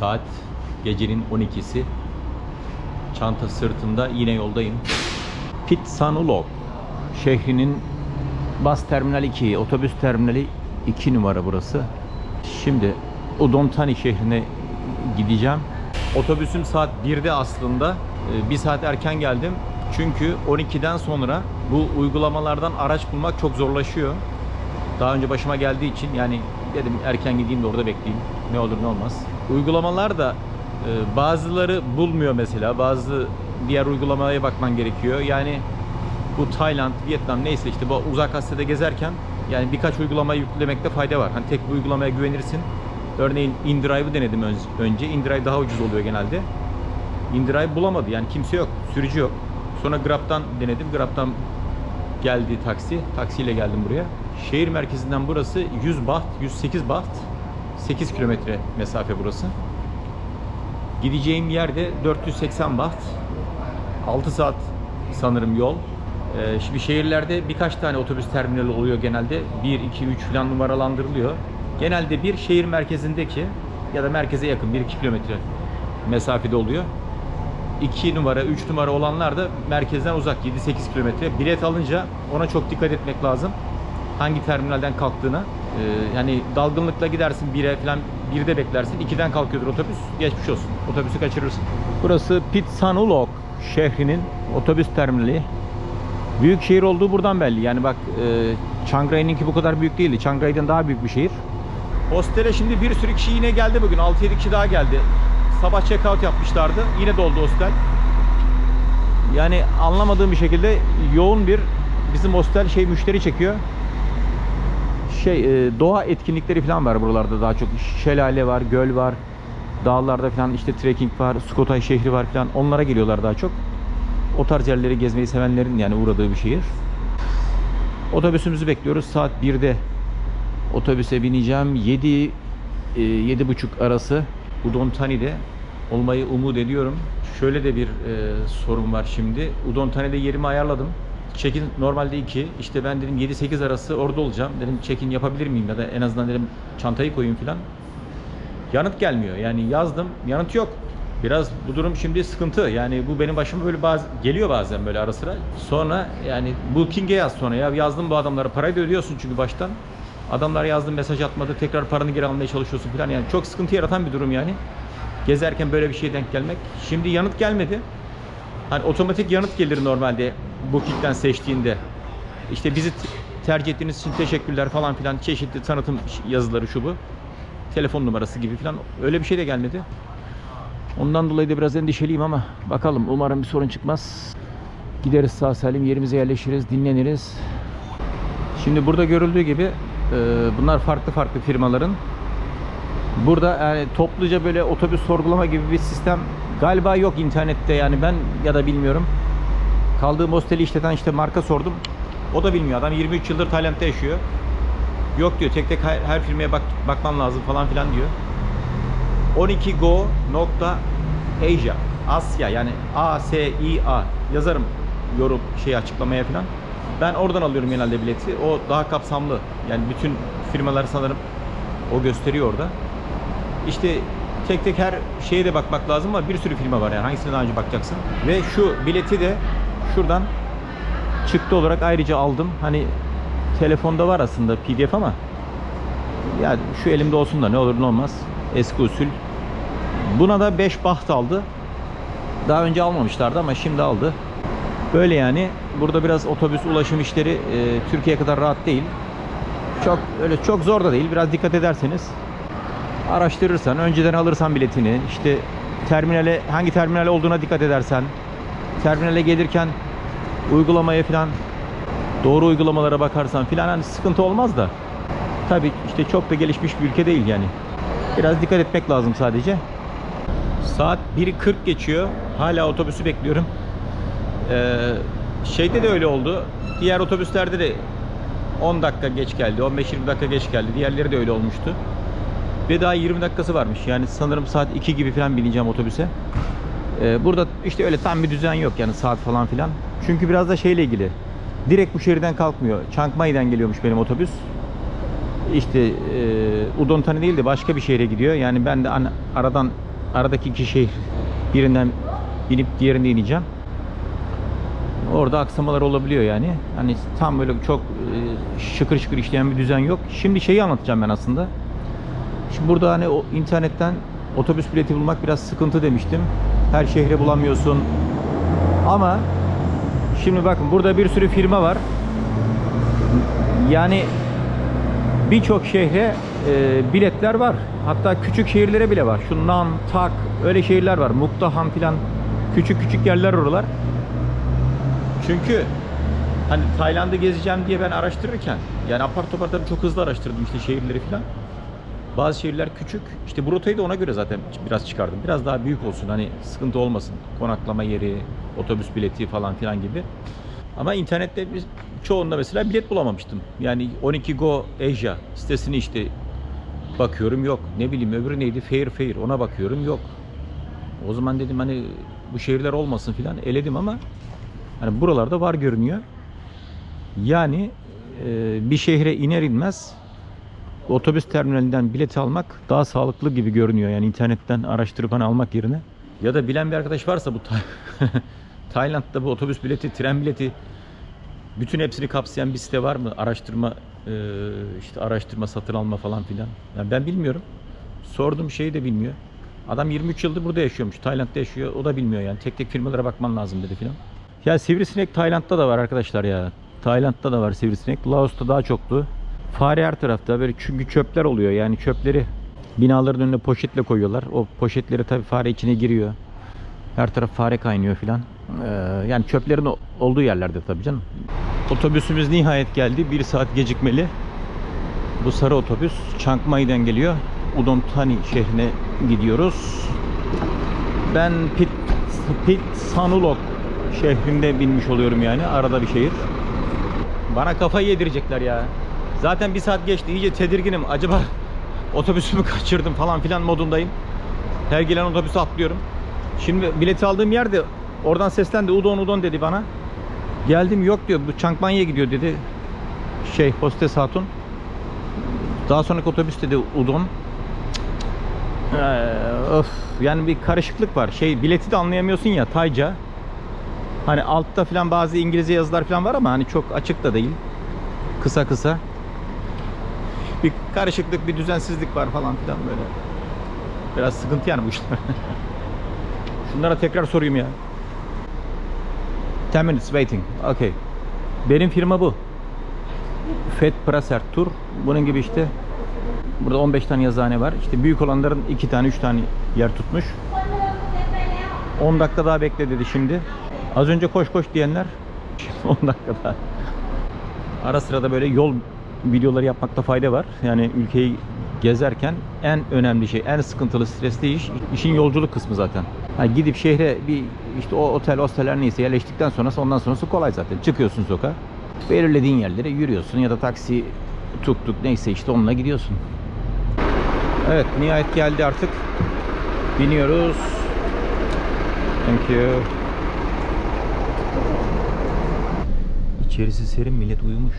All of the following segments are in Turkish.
Saat gecenin 12'si. Çanta sırtımda yine yoldayım. Pitsanulog şehrinin bas terminal 2, otobüs terminali 2 numara burası. Şimdi Udon şehrine gideceğim. Otobüsüm saat 1'de aslında. Ee, Bir saat erken geldim. Çünkü 12'den sonra bu uygulamalardan araç bulmak çok zorlaşıyor. Daha önce başıma geldiği için yani dedim erken gideyim de orada bekleyeyim. Ne olur ne olmaz. Uygulamalar da e, bazıları bulmuyor mesela. Bazı diğer uygulamaya bakman gerekiyor. Yani bu Tayland, Vietnam neyse işte bu uzak Asya'da gezerken yani birkaç uygulamayı yüklemekte fayda var. Hani tek bir uygulamaya güvenirsin. Örneğin InDrive'ı denedim ön- önce. InDrive daha ucuz oluyor genelde. InDrive bulamadı yani kimse yok, sürücü yok. Sonra Grab'dan denedim. Grab'dan geldi taksi. Taksiyle geldim buraya. Şehir merkezinden burası 100 baht, 108 baht. 8 kilometre mesafe burası. Gideceğim yerde 480 baht. 6 saat sanırım yol. Ee, şimdi şehirlerde birkaç tane otobüs terminali oluyor genelde. 1, 2, 3 falan numaralandırılıyor. Genelde bir şehir merkezindeki ya da merkeze yakın 1-2 kilometre mesafede oluyor. 2 numara, 3 numara olanlar da merkezden uzak 7-8 kilometre. Bilet alınca ona çok dikkat etmek lazım. Hangi terminalden kalktığına. Ee, yani dalgınlıkla gidersin 1'e falan 1'de beklersin. 2'den kalkıyordur otobüs. Geçmiş olsun. Otobüsü kaçırırsın. Burası Pitsanulok şehrinin otobüs terminali. Büyük şehir olduğu buradan belli. Yani bak e, Chiang Rai'ninki bu kadar büyük değildi. Chiang Rai'den daha büyük bir şehir. Hostele şimdi bir sürü kişi yine geldi bugün. 6-7 kişi daha geldi. Sabah check-out yapmışlardı. Yine doldu hostel. Yani anlamadığım bir şekilde yoğun bir bizim hostel şey müşteri çekiyor. Şey e, doğa etkinlikleri falan var buralarda daha çok. Şelale var, göl var. Dağlarda falan işte trekking var, Skotay şehri var falan. Onlara geliyorlar daha çok. O tarz yerleri gezmeyi sevenlerin yani uğradığı bir şehir. Otobüsümüzü bekliyoruz. Saat 1'de otobüse bineceğim. 7 e, 7.30 arası Udon Thani'de olmayı umut ediyorum. Şöyle de bir e, sorun var şimdi. Udon Thani'de yerimi ayarladım. Check-in normalde 2. İşte ben dedim 7-8 arası orada olacağım. Dedim check-in yapabilir miyim ya da en azından dedim çantayı koyayım falan. Yanıt gelmiyor. Yani yazdım, yanıt yok. Biraz bu durum şimdi sıkıntı. Yani bu benim başıma böyle bazı geliyor bazen böyle ara sıra. Sonra yani booking'e yaz sonra ya yazdım bu adamlara parayı da ödüyorsun çünkü baştan. Adamlar yazdım mesaj atmadı tekrar paranı geri almaya çalışıyorsun falan yani çok sıkıntı yaratan bir durum yani. Gezerken böyle bir şeye denk gelmek. Şimdi yanıt gelmedi. Hani otomatik yanıt gelir normalde booking'den seçtiğinde. İşte bizi tercih ettiğiniz için teşekkürler falan filan çeşitli tanıtım yazıları şu bu. Telefon numarası gibi falan öyle bir şey de gelmedi. Ondan dolayı da biraz endişeliyim ama bakalım umarım bir sorun çıkmaz. Gideriz sağ salim yerimize yerleşiriz, dinleniriz. Şimdi burada görüldüğü gibi bunlar farklı farklı firmaların. Burada yani topluca böyle otobüs sorgulama gibi bir sistem galiba yok internette yani ben ya da bilmiyorum. Kaldığım hosteli işleten işte marka sordum. O da bilmiyor. Adam 23 yıldır Tayland'da yaşıyor. Yok diyor tek tek her, her firmaya bak, bakman lazım falan filan diyor. 12go.asia Asya yani A S I A yazarım yorum şey açıklamaya falan. Ben oradan alıyorum genelde bileti. O daha kapsamlı. Yani bütün firmalar sanırım o gösteriyor orada. İşte tek tek her şeye de bakmak lazım ama bir sürü firma var yani hangisine daha önce bakacaksın. Ve şu bileti de şuradan çıktı olarak ayrıca aldım. Hani telefonda var aslında PDF ama ya şu elimde olsun da ne olur ne olmaz. Eski usul. Buna da 5 baht aldı. Daha önce almamışlardı ama şimdi aldı. Böyle yani. Burada biraz otobüs ulaşım işleri e, Türkiye kadar rahat değil. Çok öyle çok zor da değil. Biraz dikkat ederseniz araştırırsan, önceden alırsan biletini, işte terminale hangi terminal olduğuna dikkat edersen, terminale gelirken uygulamaya falan doğru uygulamalara bakarsan filan hani sıkıntı olmaz da. Tabii işte çok da gelişmiş bir ülke değil yani. Biraz dikkat etmek lazım sadece. Saat 1.40 geçiyor. Hala otobüsü bekliyorum. Ee, şeyde de öyle oldu. Diğer otobüslerde de 10 dakika geç geldi, 15-20 dakika geç geldi. Diğerleri de öyle olmuştu. Ve daha 20 dakikası varmış. Yani sanırım saat 2 gibi falan bineceğim otobüse. Ee, burada işte öyle tam bir düzen yok yani saat falan filan. Çünkü biraz da şeyle ilgili. Direkt bu şehirden kalkmıyor. Mai'den geliyormuş benim otobüs. İşte e, Udon Thani değil de başka bir şehre gidiyor. Yani ben de an- aradan aradaki iki şehir birinden inip diğerine ineceğim. Orada aksamalar olabiliyor yani. Hani tam böyle çok e, şıkır şıkır işleyen bir düzen yok. Şimdi şeyi anlatacağım ben aslında. Şimdi burada hani o internetten otobüs bileti bulmak biraz sıkıntı demiştim. Her şehre bulamıyorsun. Ama şimdi bakın burada bir sürü firma var. Yani birçok şehre e, biletler var. Hatta küçük şehirlere bile var. Şu Tak öyle şehirler var. Mukdahan filan küçük küçük yerler oralar. Çünkü hani Tayland'ı gezeceğim diye ben araştırırken yani apar topar çok hızlı araştırdım işte şehirleri filan. Bazı şehirler küçük. İşte bu rotayı da ona göre zaten biraz çıkardım. Biraz daha büyük olsun hani sıkıntı olmasın. Konaklama yeri, otobüs bileti falan filan gibi. Ama internette biz çoğunda mesela bilet bulamamıştım. Yani 12 Go Asia sitesini işte bakıyorum yok. Ne bileyim öbürü neydi? Fair Fair ona bakıyorum yok. O zaman dedim hani bu şehirler olmasın filan eledim ama hani buralarda var görünüyor. Yani bir şehre iner inmez otobüs terminalinden bilet almak daha sağlıklı gibi görünüyor. Yani internetten araştırıp hani almak yerine. Ya da bilen bir arkadaş varsa bu Tay- Tayland'da bu otobüs bileti, tren bileti bütün hepsini kapsayan bir site var mı? Araştırma e, işte araştırma, satın alma falan filan. Yani ben bilmiyorum. Sordum şeyi de bilmiyor. Adam 23 yıldır burada yaşıyormuş. Tayland'da yaşıyor. O da bilmiyor yani. Tek tek firmalara bakman lazım dedi filan. Ya sivrisinek Tayland'da da var arkadaşlar ya. Tayland'da da var sivrisinek. Laos'ta daha çoktu. Fare her tarafta böyle çünkü çöpler oluyor yani çöpleri binaların önüne poşetle koyuyorlar. O poşetleri tabii fare içine giriyor. Her taraf fare kaynıyor filan. Ee, yani çöplerin olduğu yerlerde tabii canım. Otobüsümüz nihayet geldi. Bir saat gecikmeli. Bu sarı otobüs Chiang Mai'den geliyor. Udon Thani şehrine gidiyoruz. Ben Pit, Pit Sanulok şehrinde binmiş oluyorum yani. Arada bir şehir. Bana kafayı yedirecekler ya. Zaten bir saat geçti. iyice tedirginim. Acaba otobüsümü kaçırdım falan filan modundayım. Her gelen otobüse atlıyorum. Şimdi bileti aldığım yerde oradan seslendi. Udon Udon dedi bana. Geldim yok diyor. Bu Çankmanya'ya gidiyor dedi. Şey hostes hatun. Daha sonraki otobüs dedi Udon. Ee, öf, yani bir karışıklık var. Şey bileti de anlayamıyorsun ya Tayca. Hani altta falan bazı İngilizce yazılar falan var ama hani çok açık da değil. Kısa kısa. Bir karışıklık, bir düzensizlik var falan filan böyle. Biraz sıkıntı yani bu işler. Şunlara tekrar sorayım ya. 10 minutes waiting. Okay. Benim firma bu. Fed Praser Tour. Bunun gibi işte burada 15 tane yazıhane var. İşte büyük olanların 2 tane 3 tane yer tutmuş. 10 dakika daha bekle dedi şimdi. Az önce koş koş diyenler 10 dakika daha. Ara sıra da böyle yol videoları yapmakta fayda var. Yani ülkeyi gezerken en önemli şey, en sıkıntılı, stresli iş işin yolculuk kısmı zaten. Ha, gidip şehre bir işte o otel, hosteller neyse yerleştikten sonra ondan sonrası kolay zaten. Çıkıyorsun sokağa. Belirlediğin yerlere yürüyorsun ya da taksi, tuk tuk neyse işte onunla gidiyorsun. Evet nihayet geldi artık. Biniyoruz. Thank you. İçerisi serin millet uyumuş.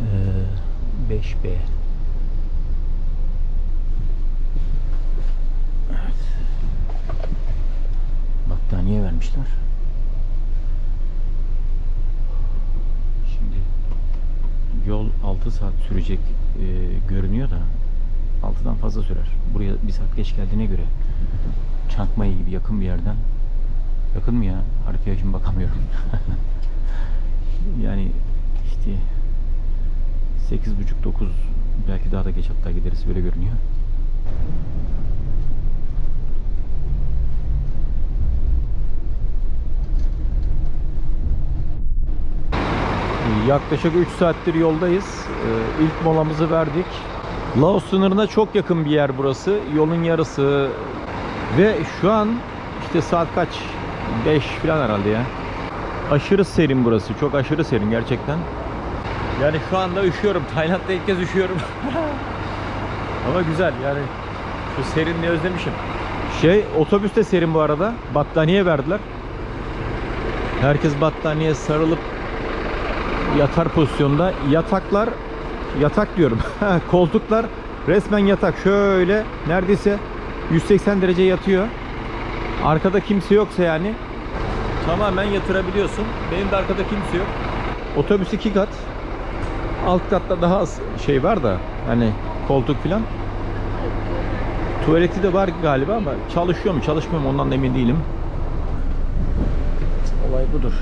Ee, 5B. Evet. Battaniye vermişler. Şimdi yol 6 saat sürecek e, görünüyor da 6'dan fazla sürer. Buraya bir saat geç geldiğine göre Çankmayı gibi yakın bir yerden Yakın mı ya? Haritaya şimdi bakamıyorum. yani işte 8.30-9 belki daha da geç hatta gideriz böyle görünüyor. Yaklaşık 3 saattir yoldayız. Ee, ilk molamızı verdik. Laos sınırına çok yakın bir yer burası. Yolun yarısı ve şu an işte saat kaç? 5 falan herhalde ya. Aşırı serin burası. Çok aşırı serin gerçekten. Yani şu anda üşüyorum. Tayland'da ilk kez üşüyorum. Ama güzel yani. Şu serinliği özlemişim. Şey otobüste serin bu arada. Battaniye verdiler. Herkes battaniye sarılıp yatar pozisyonda. Yataklar yatak diyorum. Koltuklar Resmen yatak şöyle neredeyse 180 derece yatıyor. Arkada kimse yoksa yani tamamen yatırabiliyorsun. Benim de arkada kimse yok. Otobüs iki kat. Alt katta daha az şey var da hani koltuk falan. Tuvaleti de var galiba ama çalışıyor mu çalışmıyor mu ondan da emin değilim. Olay budur.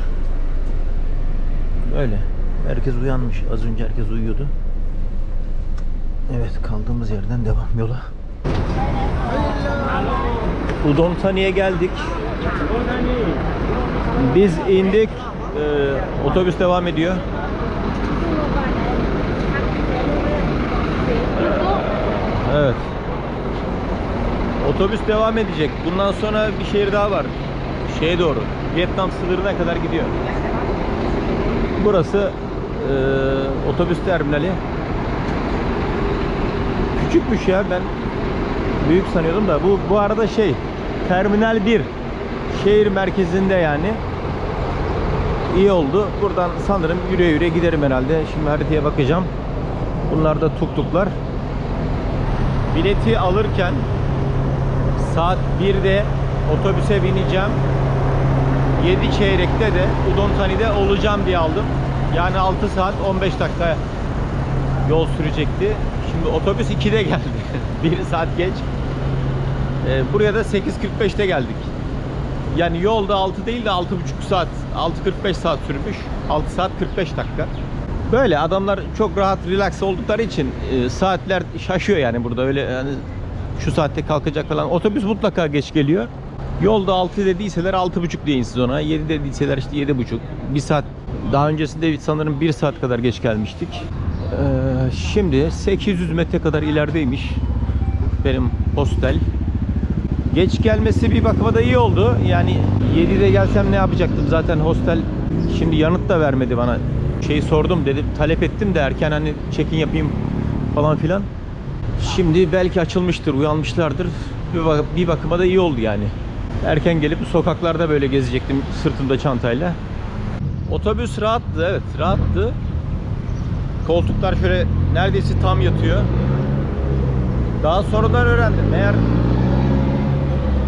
Böyle. Herkes uyanmış. Az önce herkes uyuyordu. Evet kaldığımız yerden devam yola. Udon Tani'ye geldik. Biz indik. Ee, otobüs devam ediyor. Evet. Otobüs devam edecek. Bundan sonra bir şehir daha var. Şeye doğru. Vietnam sınırına kadar gidiyor. Burası e, otobüs terminali. Küçükmüş ya ben büyük sanıyordum da bu bu arada şey terminal 1 şehir merkezinde yani iyi oldu. Buradan sanırım yürüye yürüye giderim herhalde. Şimdi haritaya bakacağım. Bunlar da tuktuklar. Bileti alırken saat 1'de otobüse bineceğim. 7 çeyrekte de Udon Thani'de olacağım diye aldım. Yani 6 saat 15 dakika yol sürecekti. Şimdi otobüs 2'de geldi. 1 saat geç. Ee, buraya da 8.45'te geldik. Yani yolda 6 değil de 6.5 saat, 6.45 saat sürmüş. 6 saat 45 dakika. Böyle adamlar çok rahat, relax oldukları için e, saatler şaşıyor yani burada öyle yani şu saatte kalkacak falan. Otobüs mutlaka geç geliyor. Yolda 6 dediyseler 6.5 deyin siz ona. 7 dediyseler işte 7.5. Bir saat daha öncesinde sanırım 1 saat kadar geç gelmiştik. Ee, şimdi 800 metre kadar ilerideymiş benim hostel. Geç gelmesi bir bakıma da iyi oldu. Yani 7'de gelsem ne yapacaktım? Zaten hostel şimdi yanıt da vermedi bana. Şeyi sordum dedim, talep ettim de erken hani check-in yapayım falan filan. Şimdi belki açılmıştır, uyanmışlardır. Bir, bak- bir bakıma da iyi oldu yani. Erken gelip sokaklarda böyle gezecektim sırtımda çantayla. Otobüs rahattı, evet rahattı. Koltuklar şöyle neredeyse tam yatıyor. Daha sonradan öğrendim. Meğer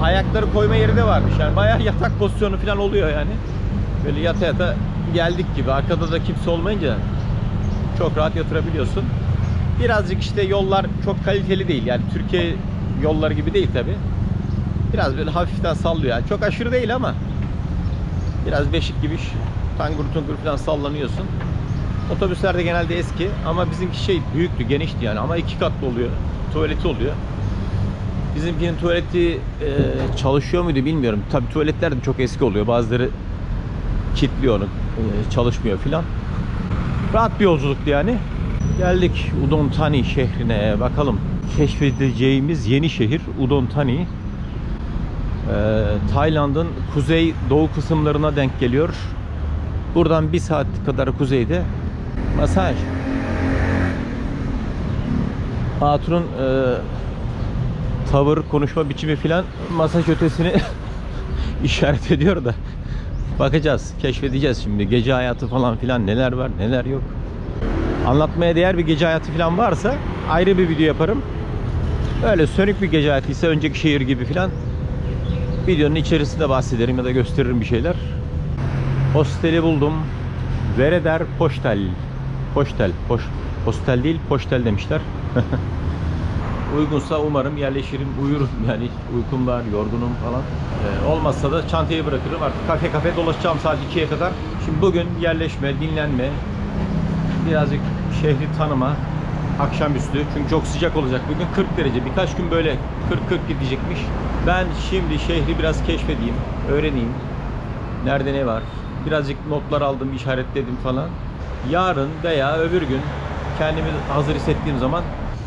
ayakları koyma yeri de varmış. Yani bayağı yatak pozisyonu falan oluyor yani. Böyle yata yata geldik gibi. Arkada da kimse olmayınca çok rahat yatırabiliyorsun. Birazcık işte yollar çok kaliteli değil. Yani Türkiye yolları gibi değil tabi. Biraz böyle hafiften sallıyor. Yani çok aşırı değil ama biraz beşik gibi tangur tungur falan sallanıyorsun. Otobüsler de genelde eski ama bizimki şey büyüktü, genişti yani ama iki katlı oluyor. Tuvaleti oluyor. Bizimkinin tuvaleti e, çalışıyor muydu bilmiyorum. Tabi tuvaletler de çok eski oluyor. Bazıları kilitliyor onu. e, çalışmıyor filan. Rahat bir yolculuktu yani. Geldik Udon Thani şehrine bakalım. Keşfedeceğimiz yeni şehir Udon Thani. Ee, Tayland'ın kuzey doğu kısımlarına denk geliyor. Buradan bir saat kadar kuzeyde masaj. Hatun'un e, tavır, konuşma biçimi filan masaj ötesini işaret ediyor da bakacağız, keşfedeceğiz şimdi gece hayatı falan filan neler var, neler yok. Anlatmaya değer bir gece hayatı falan varsa ayrı bir video yaparım. Öyle sönük bir gece hayatıysa önceki şehir gibi filan videonun içerisinde bahsederim ya da gösteririm bir şeyler. Hosteli buldum. Vereder Poştel. Poştel. Poş, hostel değil, poştel demişler. Uygunsa umarım yerleşirim, uyurum yani uykum var, yorgunum falan. Ee, olmazsa da çantayı bırakırım artık kafe kafe dolaşacağım saat 2'ye kadar. Şimdi bugün yerleşme, dinlenme, birazcık şehri tanıma, akşamüstü çünkü çok sıcak olacak bugün 40 derece birkaç gün böyle 40-40 gidecekmiş. Ben şimdi şehri biraz keşfedeyim, öğreneyim. Nerede ne var? Birazcık notlar aldım, işaretledim falan. Yarın veya öbür gün kendimi hazır hissettiğim zaman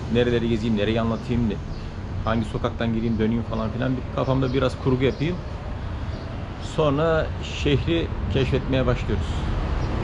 nereleri gezeyim, nereyi anlatayım, ne- hangi sokaktan gireyim, döneyim falan filan bir kafamda biraz kurgu yapayım. Sonra şehri keşfetmeye başlıyoruz.